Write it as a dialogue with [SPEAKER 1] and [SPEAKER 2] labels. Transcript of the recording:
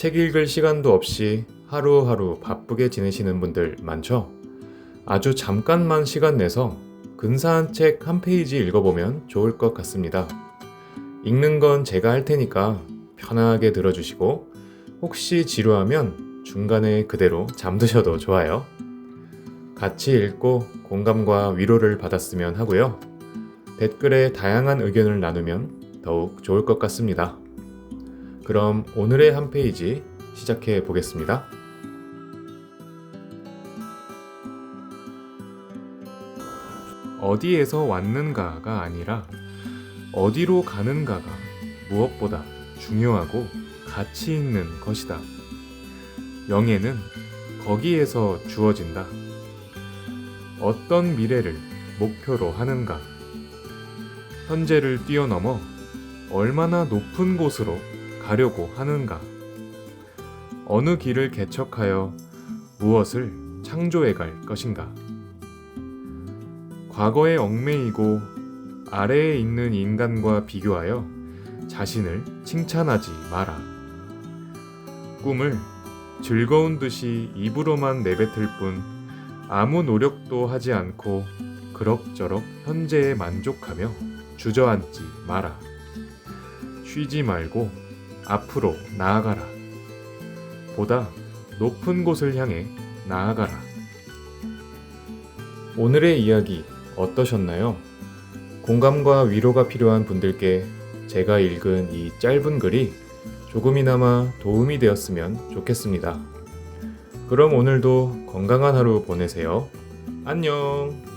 [SPEAKER 1] 책 읽을 시간도 없이 하루하루 바쁘게 지내시는 분들 많죠? 아주 잠깐만 시간 내서 근사한 책 한 페이지 읽어보면 좋을 것 같습니다. 읽는 건 제가 할 테니까 편하게 들어주시고 혹시 지루하면 중간에 그대로 잠드셔도 좋아요. 같이 읽고 공감과 위로를 받았으면 하고요. 댓글에 다양한 의견을 나누면 더욱 좋을 것 같습니다. 그럼 오늘의 한 페이지 시작해 보겠습니다. 어디에서 왔는가가 아니라 어디로 가는가가 무엇보다 중요하고 가치 있는 것이다. 명예는 거기에서 주어진다. 어떤 미래를 목표로 하는가? 현재를 뛰어넘어 얼마나 높은 곳으로 가려고 하는가? 어느 길을 개척하여 무엇을 창조해 갈 것인가? 과거에 얽매이고 아래에 있는 인간과 비교하여 자신을 칭찬하지 마라. 꿈을 즐거운 듯이 입으로만 내뱉을 뿐 아무 노력도 하지 않고 그럭저럭 현재에 만족하며 주저앉지 마라. 쉬지 말고 앞으로 나아가라. 보다 높은 곳을 향해 나아가라. 오늘의 이야기 어떠셨나요? 공감과 위로가 필요한 분들께 제가 읽은 이 짧은 글이 조금이나마 도움이 되었으면 좋겠습니다. 그럼 오늘도 건강한 하루 보내세요. 안녕!